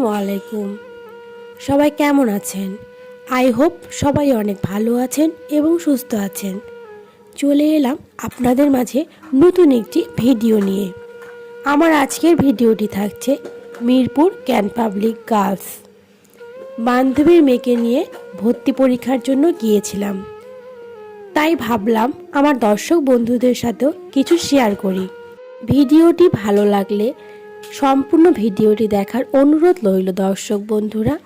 আসসালামু আলাইকুম। সবাই কেমন আছেন? আই হোপ সবাই অনেক ভালো আছেন এবং সুস্থ আছেন। চলে এলাম আপনাদের মাঝে নতুন একটি ভিডিও নিয়ে। আমার আজকের ভিডিওটি থাকছে মিরপুর ক্যান পাবলিক গার্লস। বান্ধবীর মেয়েকে নিয়ে ভর্তি পরীক্ষার জন্য গিয়েছিলাম। তাই ভাবলাম আমার দর্শক বন্ধুদের সাথেও কিছু শেয়ার করি। ভিডিওটি ভালো লাগলে সম্পূর্ণ ভিডিওটি দেখার অনুরোধ রইল দর্শক বন্ধুরা।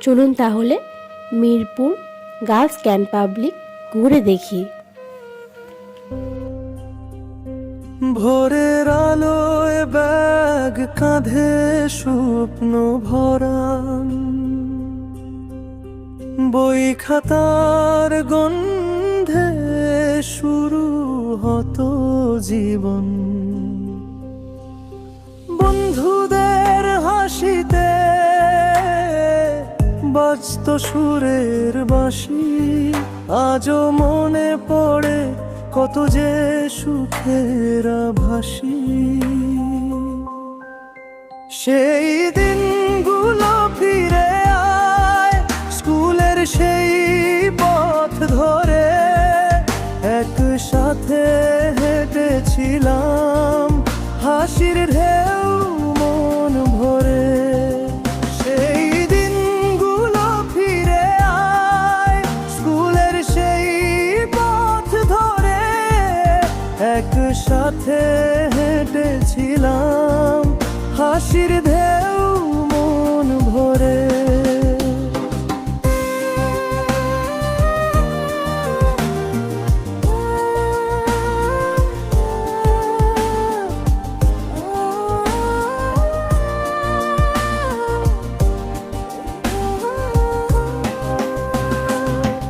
চলুন তাহলে মিরপুর গার্লস ক্যান পাবলিক ঘুরে দেখি। ভোরের আলোয় ব্যাগ কাঁধে স্বপ্ন ভরা। বই খাতার গন্ধে শুরু হতো জীবন। বন্ধুদের হাসিতে বাজত সুরের বাঁশি। আজও মনে পড়ে কত যে সুখের ভাসি সেই দিনগুলো একসাথে হেঁটেছিলাম। হাসির ঢেউ মন ভরে।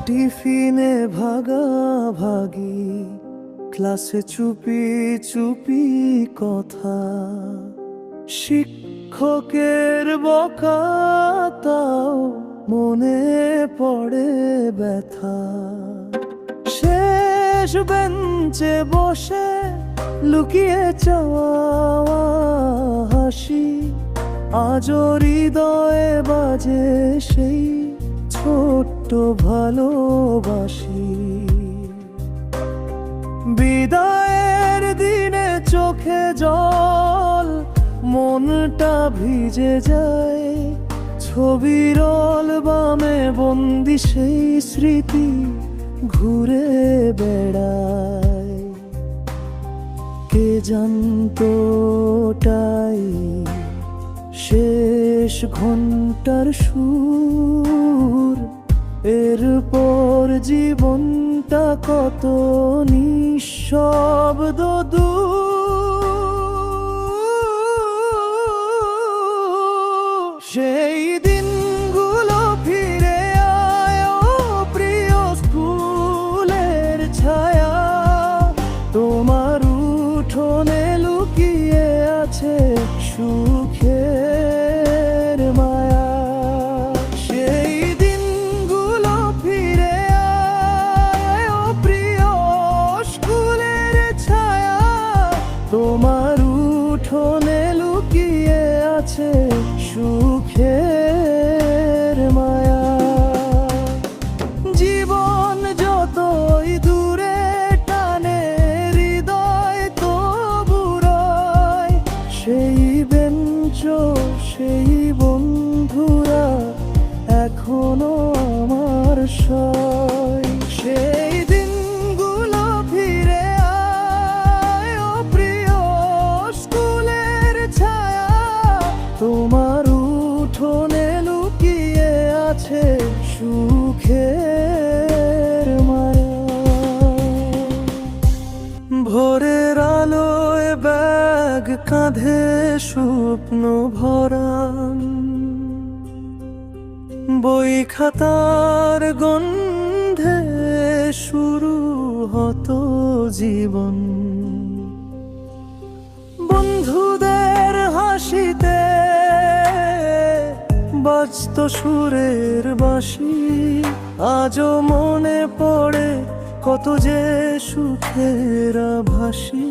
টিফিনে ভাগাভাগি ক্লাসে চুপি চুপি কথা। শিক্ষকের বকাতাও মনে পড়ে ব্যথা। শেষ বেঞ্চে বসে লুকিয়ে চাওয়া হাসি। আজও হৃদয়ে বাজে সেই ছোট্ট ভালোবাসি। বিদায়ের দিনে চোখে জল, মনটা ভিজে যায়। ছবির বামে বন্দি সেই স্মৃতি ঘুরে বেড়ায়। কে জানতো শেষ ঘণ্টার সুর। এরপর জীবনটা কত নিঃশব্দ দূর। বেঞ্চ সেই বন্ধুরা এখনও আমার সয়। সেই কাঁধে স্বপ্ন ভরা। বই খাতার গন্ধে শুরু হতো জীবন। বন্ধুদের হাসিতে বাজত সুরের বাঁশি। আজও মনে পড়ে কত যে সুখেরা ভাসি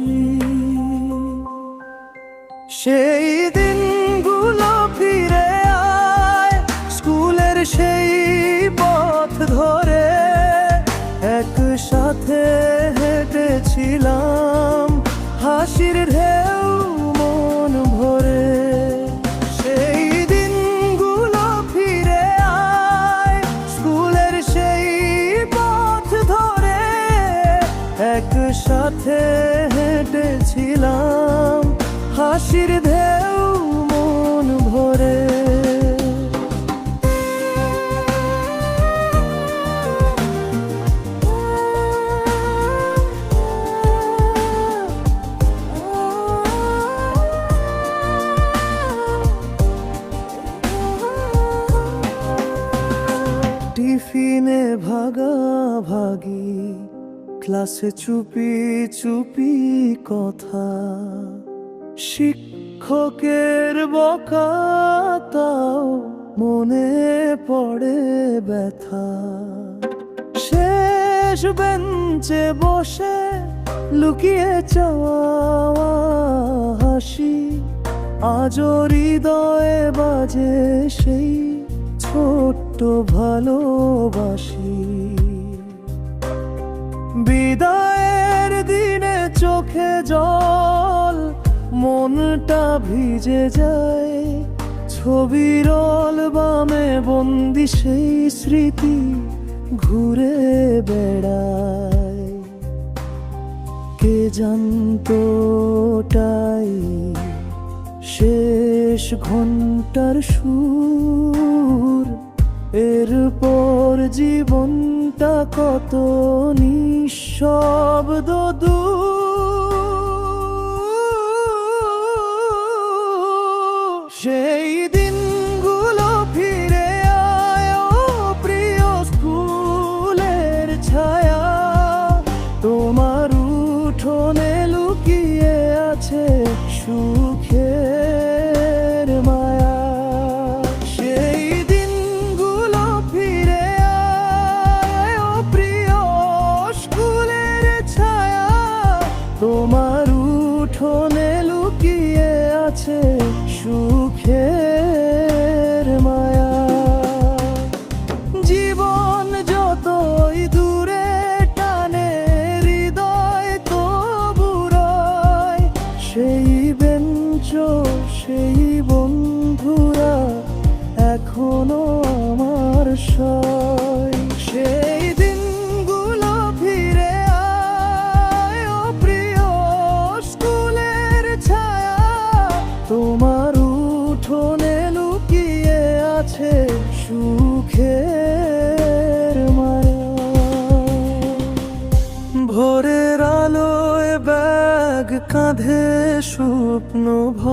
সেই দিন দিনগুলো ফিরে আয় স্কুলের সেই পথ ধরে একসাথে হেঁটেছিলাম হাসির ঢেউ হাসির ঢেউ মন ভরে। টিফিনে ভাগাভাগি ক্লাসে চুপি চুপি কথা। শিক্ষকের বকাতাও মনে পড়ে ব্যথা। শেষ বেঞ্চে বসে লুকিয়ে চাওয়া হাসি, আজও হৃদয়ে বাজে সেই ছোট্ট ভালোবাসি। বিদায়ের দিনে চোখে জল মনটা ভিজে যায়, ছবির বামে বন্দি সেই স্মৃতি ঘুরে বেড়ায় কে জানতো তাই শেষ ঘণ্টার সুর, এরপর জীবনটা কত নিঃশব্দ দূর। লুকিয়ে আছে সুখের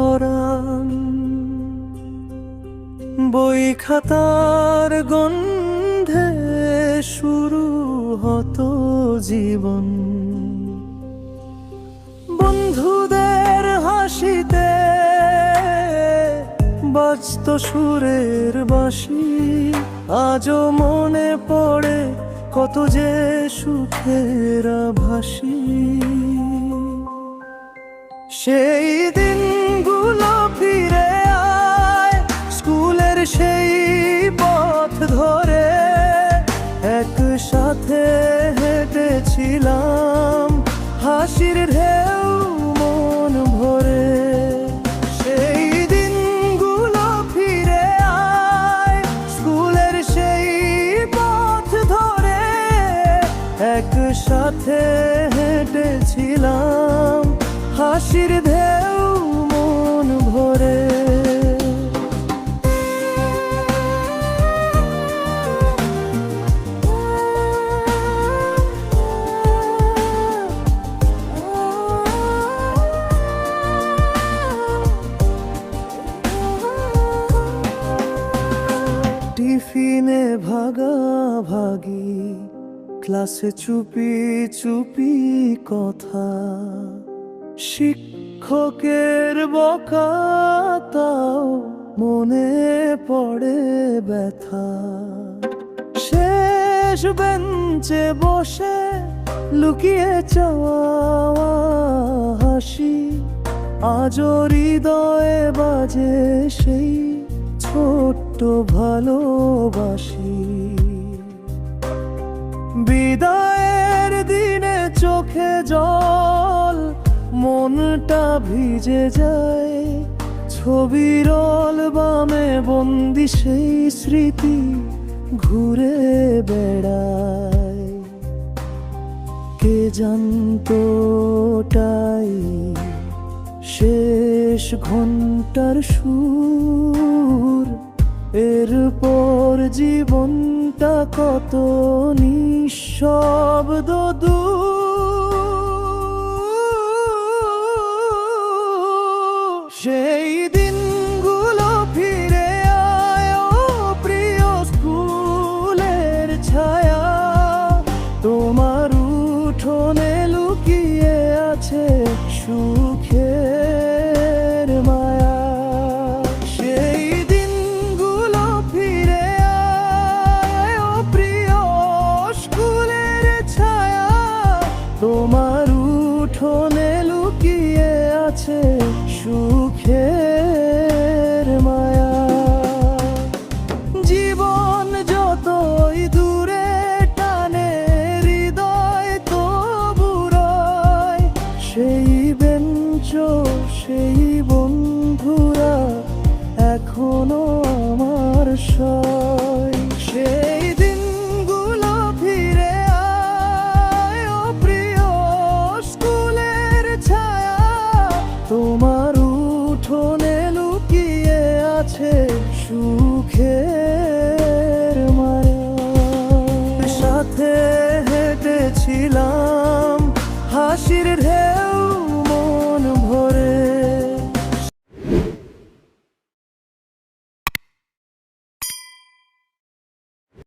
ভরান বই খাতার গন্ধে শুরু হতো জীবন। বন্ধুদের হাসিতে বাজত সুরের বাঁশি। আজও মনে পড়ে কত যে সুখেরা ভাসি সেই দিনগুলো ফিরে আয় স্কুলের সেই পথ ধরে একসাথে হেঁটেছিলাম হাসির ঢেউ হাসির ঢেউ মন ভরে। টিফিনে ভাগাভাগি ক্লাসে চুপি চুপি কথা। শিক্ষকের বকাতাও মনে পড়ে ব্যথা। শেষ বেঞ্চে বসে লুকিয়ে চাওয়া হাসি। আজ হৃদয়ে বাজে সেই ছোট্ট ভালোবাসি। বিদায়ের দিনে চোখে জল মনটা ভিজে যায়, ছবির অলবামে বন্দি সেই স্মৃতি ঘুরে বেড়ায়। কে জানতটাই শেষ ঘণ্টার সুর। এরপর জীবনটা কত নিঃশব্দ দূর। to choose তোমার